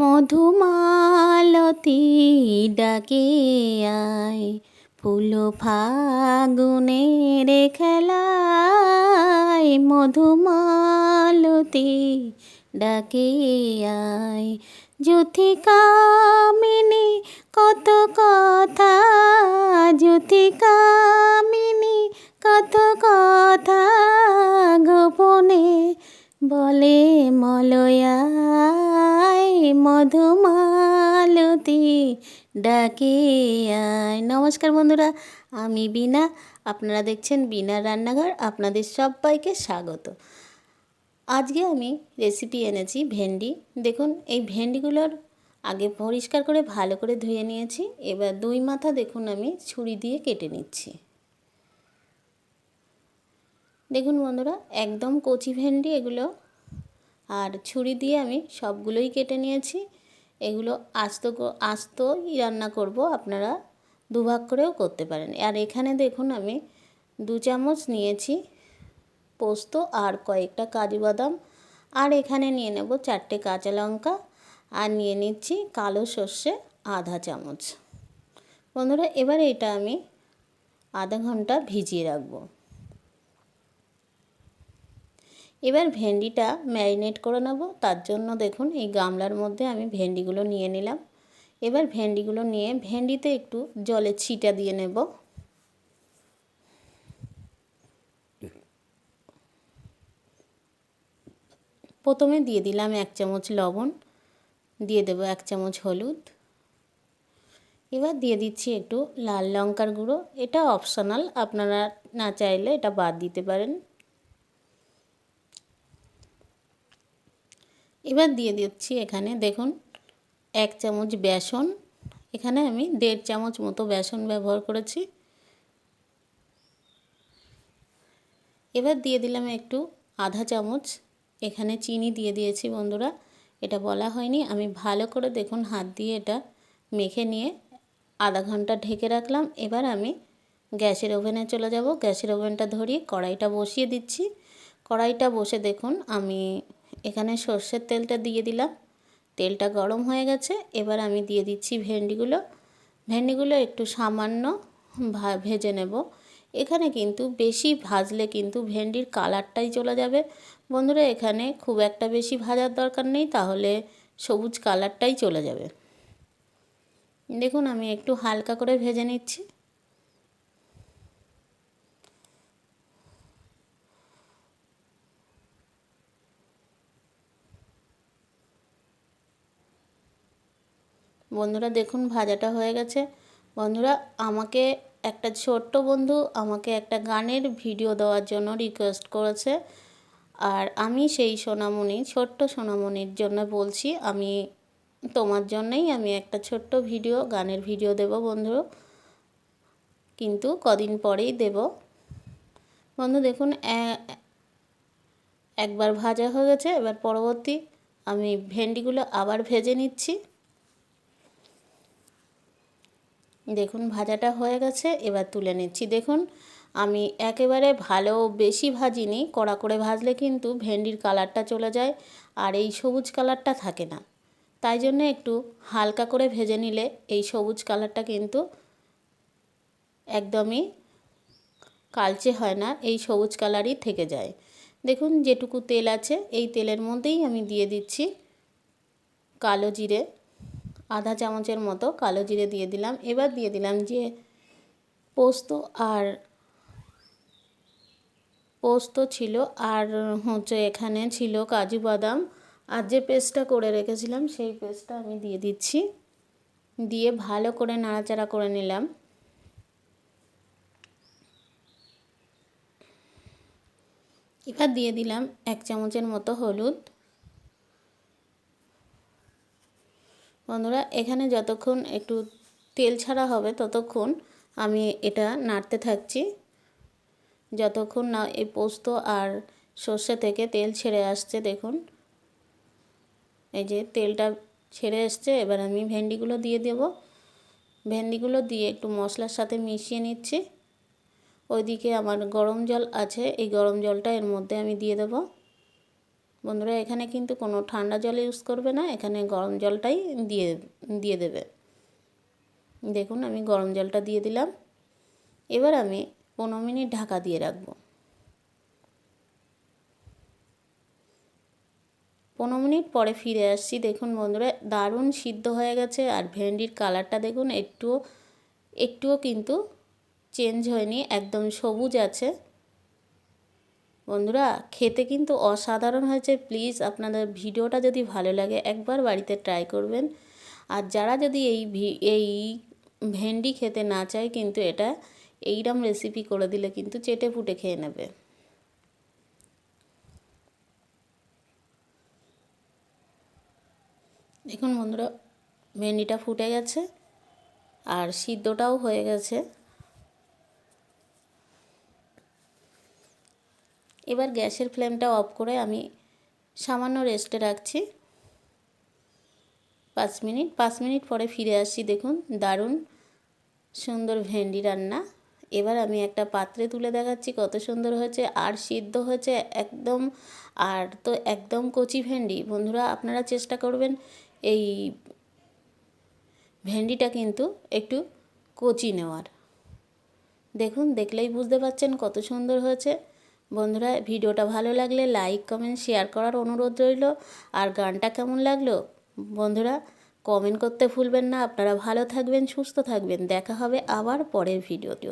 মধুমালতী ডাকে আয়, ফুল ফাগুনের খেলায়। মধুমালতী ডাকে আয়, জ্যোতিকামিনী কত কথা, জ্যোতিকামিনী কত কথা গোপনে বলে মলয়ায় মধুমালতী ডাকে আয়। নমস্কার বন্ধুরা, আমি বিনা আপনারা দেখছেন বিনা রান্নাঘর, আপনাদের সবাইকে স্বাগত। আজকে আমি রেসিপি এনেছি ভেন্ডি। দেখুন, এই ভেন্ডিগুলোর আগে পরিষ্কার করে, ভালো করে ধুয়ে নিয়েছি। এবার দুই মাথা দেখুন, আমি ছুরি দিয়ে কেটে নিচ্ছি। দেখুন বন্ধুরা, একদম কচি ভেন্ডি, এগুলো আর ছুরি দিয়ে আমি সবগুলোই কেটে নিয়েছি। এগুলো আস্ত আস্তই রান্না করব। আপনারা দুভাগ করেও করতে পারেন। আর এখানে দেখুন আমি দু চামচ নিয়েছি পোস্ত আর কয়েকটা কাজু বাদাম। আর এখানে নিয়ে নেব চারটে কাঁচা লঙ্কা। আর নিয়ে নিচ্ছি কালো সর্ষে আধা চামচ। বন্ধুরা, এবার এটা আমি আধা ঘণ্টা ভিজিয়ে রাখব। এবার ভেন্ডিটা ম্যারিনেট করে নেব। তার জন্য দেখুন, এই গামলার মধ্যে আমি ভেন্ডিগুলো নিয়ে নিলাম। এবার ভেন্ডিগুলো নিয়ে ভেন্ডিতে একটু জলে ছিটা দিয়ে নেব। প্রথমে দিয়ে দিলাম এক চামচ লবণ, দিয়ে দেবো এক চামচ হলুদ। এবার দিয়ে দিচ্ছি একটু লাল লঙ্কার গুঁড়ো। এটা অপশনাল, আপনারা না চাইলে এটা বাদ দিতে পারেন। এবার দিয়ে দিচ্ছি এখানে দেখুন, এক চামচ বেসন। এখানে আমি দেড় চামচ মতো বেসন ব্যবহার করেছি। এবার দিয়ে দিলাম একটু আধা চামচ। এখানে চিনি দিয়ে দিয়েছি বন্ধুরা, এটা বলা হয়নি। আমি ভালো করে দেখুন হাত দিয়ে এটা মেখে নিয়ে আধা ঘণ্টা ঢেকে রাখলাম। এবার আমি গ্যাসের ওভেনে চলে যাব। গ্যাসের ওভেনটা ধরিয়ে কড়াইটা বসিয়ে দিচ্ছি। কড়াইটা বসে দেখুন, আমি এখানে সর্ষের তেলটা দিয়ে দিলাম। তেলটা গরম হয়ে গেছে। এবার আমি দিয়ে দিচ্ছি ভেন্ডিগুলো। ভেন্ডিগুলো একটু সামান্য ভেজে নেব। এখানে কিন্তু বেশি ভাজলে কিন্তু ভেন্ডির কালারটাই চলে যাবে। বন্ধুরা, এখানে খুব একটা বেশি ভাজার দরকার নেই, তাহলে সবুজ কালারটাই চলে যাবে। দেখুন, আমি একটু হালকা করে ভেজে নিচ্ছি। বন্ধুরা দেখুন ভাজাটা হয়ে গেছে। বন্ধুরা আমাকে একটা ছোট্ট বন্ধু আমাকে একটা গানের ভিডিও দেওয়ার জন্য রিকোয়েস্ট করেছে। আর আমি সেই সোনামণি, ছোট্ট সোনামণির জন্য বলছি, আমি তোমার জন্যই আমি একটা ছোট্ট ভিডিও, গানের ভিডিও দেব বন্ধু। কিন্তু কদিন পরেই দেব। বন্ধু দেখুন একবার ভাজা হয়ে গেছে, এবার পরবর্তী আমি ভেন্ডিগুলো আবার ভেজে নিচ্ছি। দেখুন ভাজাটা হয়ে গেছে, এবার তুলে নিচ্ছি। দেখুন, আমি একেবারে ভালো বেশি ভাজিনি, কড়া করে ভাজলে কিন্তু ভেন্ডির কালারটা চলে যায় আর এই সবুজ কালারটা থাকে না। তাই জন্য একটু হালকা করে ভেজে নিলে এই সবুজ কালারটা কিন্তু একদমই কালচে হয় না, এই সবুজ কালারই থেকে যায়। দেখুন, যেটুকু তেল আছে, এই তেলের মধ্যেই আমি দিয়ে দিচ্ছি কালো জিরে। আধা চামচের মতো কালো জিরে দিয়ে দিলাম। এবার দিয়ে দিলাম যে পোস্ত আর পোস্ত ছিল আর হচ্ছে এখানে ছিল কাজু বাদাম। আর যে পেস্টটা করে রেখেছিলাম সেই পেস্টটা আমি দিয়ে দিচ্ছি। দিয়ে ভালো করে নাড়াচাড়া করে নিলাম। এবার দিয়ে দিলাম এক চামচের মতো হলুদ। বন্ধুরা, এখানে যতক্ষণ একটু তেল ছাড়া হবে ততক্ষণ আমি এটা নাড়তে থাকছি। যতক্ষণ না এই পোস্ত আর সর্ষে থেকে তেল ছেড়ে আসছে, দেখুন। এই যে তেলটা ছেড়ে এসছে, এবার আমি ভেন্ডিগুলো দিয়ে দেব। ভেন্ডিগুলো দিয়ে একটু মশলার সাথে মিশিয়ে নিচ্ছি। ওইদিকে আমার গরম জল আছে, এই গরম জলটা এর মধ্যে আমি দিয়ে দেবো। বন্ধুরা, এখানে কিন্তু কোনো ঠান্ডা জল ইউজ করবে না, এখানে গরম জলটাই দিয়ে দিয়ে দেবে। দেখুন, আমি গরম জলটা দিয়ে দিলাম। এবার আমি পনেরো মিনিট ঢাকা দিয়ে রাখব। পনেরো মিনিট পরে ফিরে আসছি। দেখুন বন্ধুরা, দারুণ সিদ্ধ হয়ে গেছে আর ভেন্ডির কালারটা দেখুন, একটুও একটুও কিন্তু চেঞ্জ হয়নি, একদম সবুজ আছে। বন্ধুরা, খেতে কিন্তু অসাধারণ হয়েছে। প্লিজ আপনাদের ভিডিওটা যদি ভালো লাগে, একবার বাড়িতে ট্রাই করবেন। আর যারা যদি এই এই ভেন্ডি খেতে না চায়, কিন্তু এটা এইরকম রেসিপি করে দিলে কিন্তু চেটে ফুটে খেয়ে নেবে। দেখুন বন্ধুরা, ভেন্ডিটা ফুটে গেছে আর সিদ্ধটাও হয়ে গেছে। এবার গ্যাসের ফ্লেমটা অফ করে আমি সামান্য রেস্টে রাখছি। পাঁচ মিনিট পাঁচ মিনিট পরে ফিরে আসছি দেখুন, দারুণ সুন্দর ভেন্ডি রান্না। এবার আমি একটা পাত্রে তুলে দেখাচ্ছি কত সুন্দর হয়েছে, আর সিদ্ধ হয়েছে একদম, আর তো একদম কচি ভেন্ডি। বন্ধুরা, আপনারা চেষ্টা করবেন এই ভেন্ডিটা কিন্তু একটু কচি নেওয়ার। দেখুন, দেখলেই বুঝতে পারছেন কত সুন্দর হয়েছে। বন্ধুরা, ভিডিওটা ভালো লাগলে লাইক কমেন্ট শেয়ার করার অনুরোধ রইল। আর গানটা কেমন লাগল? বন্ধুরা কমেন্ট করতে ভুলবেন না। আপনারা ভালো থাকবেন, সুস্থ থাকবেন। দেখা হবে আবার পরের ভিডিওতে